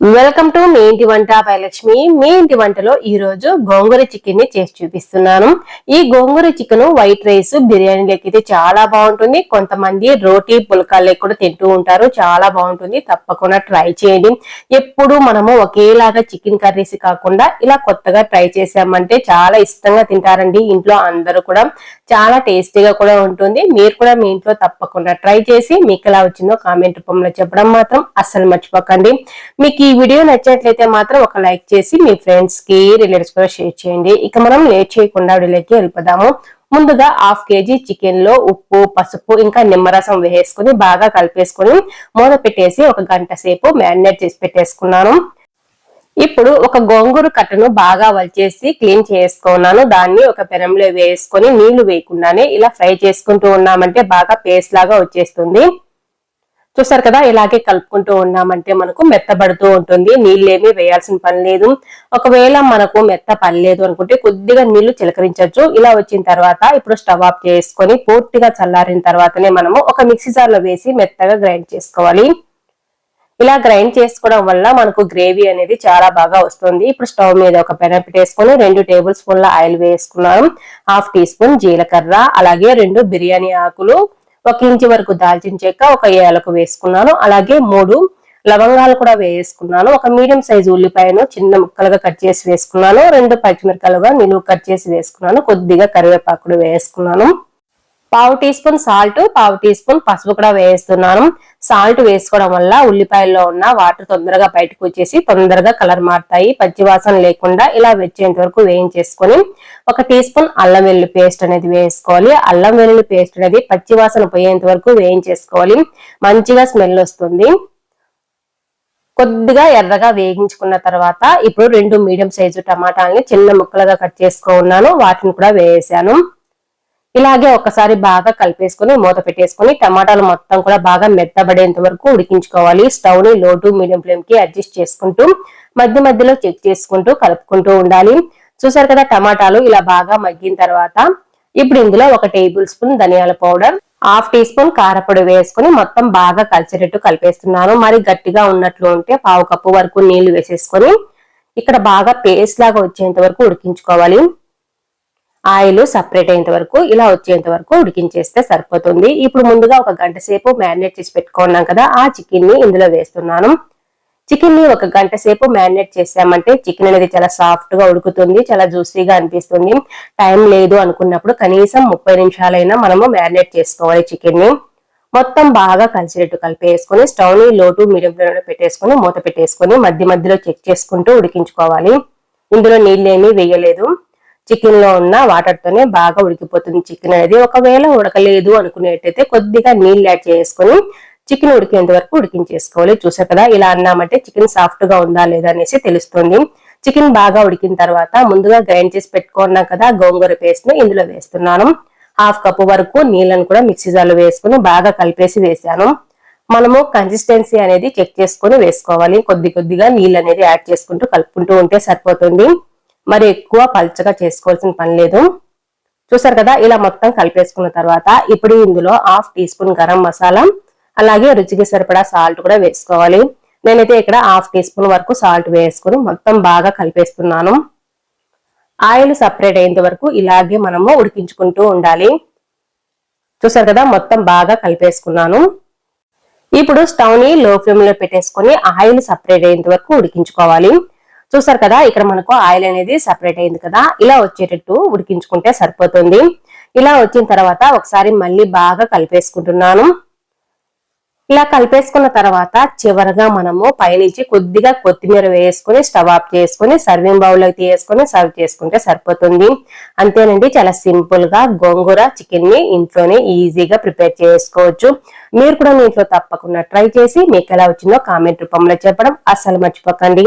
Welcome to me ఇంటి వంట పైలక్ష్మి. మీ ఇంటి వంటలో ఈ రోజు గోంగూర చికెన్ని చేసి చూపిస్తున్నాను. ఈ గోంగూర చికెన్ వైట్ రైస్ బిర్యానీలోకి అయితే చాలా బాగుంటుంది. కొంతమంది రోటీ పులకాలే కూడా తింటూ ఉంటారు. చాలా బాగుంటుంది. తప్పకుండా ట్రై చేయండి. ఎప్పుడు మనము ఒకేలాగా చికెన్ కర్రీస్ కాకుండా ఇలా కొత్తగా ట్రై చేసామంటే చాలా ఇష్టంగా తింటారండి. ఇంట్లో అందరూ కూడా చాలా టేస్టీగా కూడా ఉంటుంది. మీరు కూడా మీ ఇంట్లో తప్పకుండా ట్రై చేసి మీకు ఎలా వచ్చిందో కామెంట్ రూపంలో చెప్పడం మాత్రం అస్సలు మర్చిపోకండి. మీకు వీడియో నచ్చినట్లయితే మాత్రం ఒక లైక్ చేసి మీ ఫ్రెండ్స్కి రిలేటివ్స్ కూడా షేర్ చేయండి. ఇక మనం లేట్ చేయకుండా వీడియోకి వెళ్ళిపోదాము. ముందుగా హాఫ్ కేజీ చికెన్లో ఉప్పు పసుపు ఇంకా నిమ్మరసం వేసుకుని బాగా కలిపేసుకుని మూత పెట్టేసి ఒక గంట సేపు మ్యారినేట్ చేసి పెట్టేసుకున్నాను. ఇప్పుడు ఒక గోంగూర కట్టను బాగా వలిచేసి క్లీన్ చేసుకున్నాను. దాన్ని ఒక పెనంలో వేసుకొని నీళ్ళు వేయకుండానే ఇలా ఫ్రై చేసుకుంటూ ఉన్నామంటే బాగా పేస్ట్ లాగా వచ్చేస్తుంది. చూస్తారు కదా ఇలాగే కలుపుకుంటూ ఉన్నామంటే మనకు మెత్తబడుతూ ఉంటుంది. నీళ్ళేమి వేయాల్సిన పని లేదు. ఒకవేళ మనకు మెత్త పడలేదు అనుకుంటే కొద్దిగా నీళ్ళు చిలకరించవచ్చు. ఇలా వచ్చిన తర్వాత ఇప్పుడు స్టవ్ ఆఫ్ చేసుకొని పూర్తిగా చల్లారిన తర్వాతనే మనము ఒక మిక్సీ జార్లో వేసి మెత్తగా గ్రైండ్ చేసుకోవాలి. ఇలా గ్రైండ్ చేసుకోవడం వల్ల మనకు గ్రేవీ అనేది చాలా బాగా వస్తుంది. ఇప్పుడు స్టవ్ మీద ఒక పెన పెట్టేసుకొని రెండు టేబుల్ స్పూన్ల ఆయిల్ వేసుకున్నాను హాఫ్ టీ స్పూన్ జీలకర్ర అలాగే రెండు బిర్యానీ ఆకులు ఒక ఇంచు వరకు దాల్చిన చెక్క ఒక ఏలకు వేసుకున్నాను. అలాగే మూడు లవంగాలు కూడా వేసుకున్నాను. ఒక మీడియం సైజు ఉల్లిపాయను చిన్న ముక్కలుగా కట్ చేసి వేసుకున్నాను. రెండు పచ్చిమిరకాయలుగా నిలువు కట్ చేసి వేసుకున్నాను. కొద్దిగా కరివేపాకుడు వేసుకున్నాను. పావు టీ స్పూన్ సాల్ట్ పావు టీ స్పూన్ పసుపు కూడా వేస్తున్నాను. సాల్ట్ వేసుకోవడం వల్ల ఉల్లిపాయల్లో ఉన్న వాటర్ తొందరగా బయటకు వచ్చేసి తొందరగా కలర్ మారుతాయి. పచ్చివాసన లేకుండా ఇలా వచ్చేంత వరకు వేయించేసుకొని ఒక టీ స్పూన్ అల్లం వెల్లుల్లి పేస్ట్ అనేది వేసుకోవాలి. అల్లం వెల్లుల్లి పేస్ట్ అనేది పచ్చివాసన పోయేంత వరకు వేయించేసుకోవాలి. మంచిగా స్మెల్ వస్తుంది. కొద్దిగా ఎర్రగా వేగించుకున్న తర్వాత ఇప్పుడు రెండు మీడియం సైజు టమాటాలని చిన్న ముక్కలుగా కట్ చేసుకో ఉన్నాను వాటిని కూడా వేసాను. ఇలాగే ఒకసారి బాగా కలిపేసుకుని మూత పెట్టేసుకుని టమాటాలు మొత్తం కూడా బాగా మెత్తబడేంత వరకు ఉడికించుకోవాలి. స్టవ్ని లో టు మీడియం ఫ్లేమ్కి అడ్జస్ట్ చేసుకుంటూ మధ్య మధ్యలో చెక్ చేసుకుంటూ కలుపుకుంటూ ఉండాలి. చూసారు కదా టమాటాలు ఇలా బాగా మగ్గిన తర్వాత ఇప్పుడు ఇందులో ఒక టేబుల్ స్పూన్ ధనియాల పౌడర్ హాఫ్ టీ స్పూన్ కారపొడి వేసుకుని మొత్తం బాగా కలిసేటట్టు కలిపేస్తున్నాను. మరి గట్టిగా ఉన్నట్లు ఉంటే పావు కప్పు వరకు నీళ్ళు వేసేసుకొని ఇక్కడ బాగా పేస్ట్ లాగా వచ్చేంత వరకు ఉడికించుకోవాలి. ఆయిల్ సపరేట్ అయ్యేంత వరకు ఇలా వచ్చేంత వరకు ఉడికించేస్తే సరిపోతుంది. ఇప్పుడు ముందుగా ఒక గంట సేపు మ్యారినేట్ చేసి పెట్టుకున్నాం కదా ఆ చికెన్ని ఇందులో వేస్తున్నాను. చికెన్ని ఒక గంట సేపు మ్యారినేట్ చేసామంటే చికెన్ అనేది చాలా సాఫ్ట్గా ఉడుకుతుంది చాలా జ్యూసీగా అనిపిస్తుంది. టైం లేదు అనుకున్నప్పుడు కనీసం ముప్పై నిమిషాలైనా మనము మ్యారినేట్ చేసుకోవాలి చికెన్ని మొత్తం బాగా కలిసినట్టు కలిపేసుకొని స్టవ్ని లోటు మీడియం ఫ్లేమ్ పెట్టేసుకొని మూత పెట్టేసుకొని మధ్య మధ్యలో చెక్ చేసుకుంటూ ఉడికించుకోవాలి. ఇందులో నీళ్ళేమీ వేయలేదు. చికెన్లో ఉన్న వాటర్ తోనే బాగా ఉడికిపోతుంది చికెన్ అనేది. ఒకవేళ ఉడకలేదు అనుకునేటైతే కొద్దిగా నీళ్ళు యాడ్ చేసుకొని చికెన్ ఉడికేంత వరకు ఉడికించేసుకోవాలి. చూసా కదా ఇలా అన్నామంటే చికెన్ సాఫ్ట్గా ఉందా లేదా అనేసి తెలుస్తుంది. చికెన్ బాగా ఉడికిన తర్వాత ముందుగా గ్రైండ్ చేసి పెట్టుకున్నాం కదా గోంగూర పేస్ట్ను ఇందులో వేస్తున్నాను. హాఫ్ కప్ వరకు నీళ్ళను కూడా మిక్సీ జార్లో వేసుకుని బాగా కలిపేసి వేసాను. మనము కన్సిస్టెన్సీ అనేది చెక్ చేసుకుని వేసుకోవాలి. కొద్ది కొద్దిగా నీళ్ళు అనేది యాడ్ చేసుకుంటూ కలుపుకుంటూ ఉంటే సరిపోతుంది. మరి ఎక్కువ పల్చగా చేసుకోవాల్సిన పని లేదు. చూసారు కదా ఇలా మొత్తం కలిపేసుకున్న తర్వాత ఇప్పుడు ఇందులో half teaspoon garam masala అలాగే రుచికి సరిపడా సాల్ట్ కూడా వేసుకోవాలి. నేనైతే ఇక్కడ హాఫ్ టీ స్పూన్ వరకు సాల్ట్ వేసుకుని మొత్తం బాగా కలిపేస్తున్నాను. ఆయిల్ సపరేట్ అయ్యేంత వరకు ఇలాగే మనము ఉడికించుకుంటూ ఉండాలి. చూసారు కదా మొత్తం బాగా కలిపేసుకున్నాను. ఇప్పుడు స్టవ్ని లో ఫ్లేమ్లో పెట్టేసుకుని ఆయిల్ సపరేట్ అయ్యేంత వరకు ఉడికించుకోవాలి. చూసారు కదా ఇక్కడ మనకు ఆయిల్ అనేది సపరేట్ అయింది కదా. ఇలా వచ్చేటట్టు ఉడికించుకుంటే సరిపోతుంది. ఇలా వచ్చిన తర్వాత ఒకసారి మళ్ళీ బాగా కలిపేసుకుంటున్నాను. ఇలా కలిపేసుకున్న తర్వాత చివరగా మనము పైనుంచి కొద్దిగా కొత్తిమీర వేసుకుని స్టవ్ ఆఫ్ చేసుకుని సర్వింగ్ బౌల్ అయితే తీసుకుని సర్వ్ చేసుకుంటే సరిపోతుంది. అంతేనండి చాలా సింపుల్గా గోంగూర చికెన్ని ఇంట్లోనే ఈజీగా ప్రిపేర్ చేసుకోవచ్చు. మీరు కూడా మీ ఇంట్లో తప్పకుండా ట్రై చేసి మీకు ఎలా వచ్చిందో కామెంట్ రూపంలో చెప్పడం అస్సలు మర్చిపోకండి.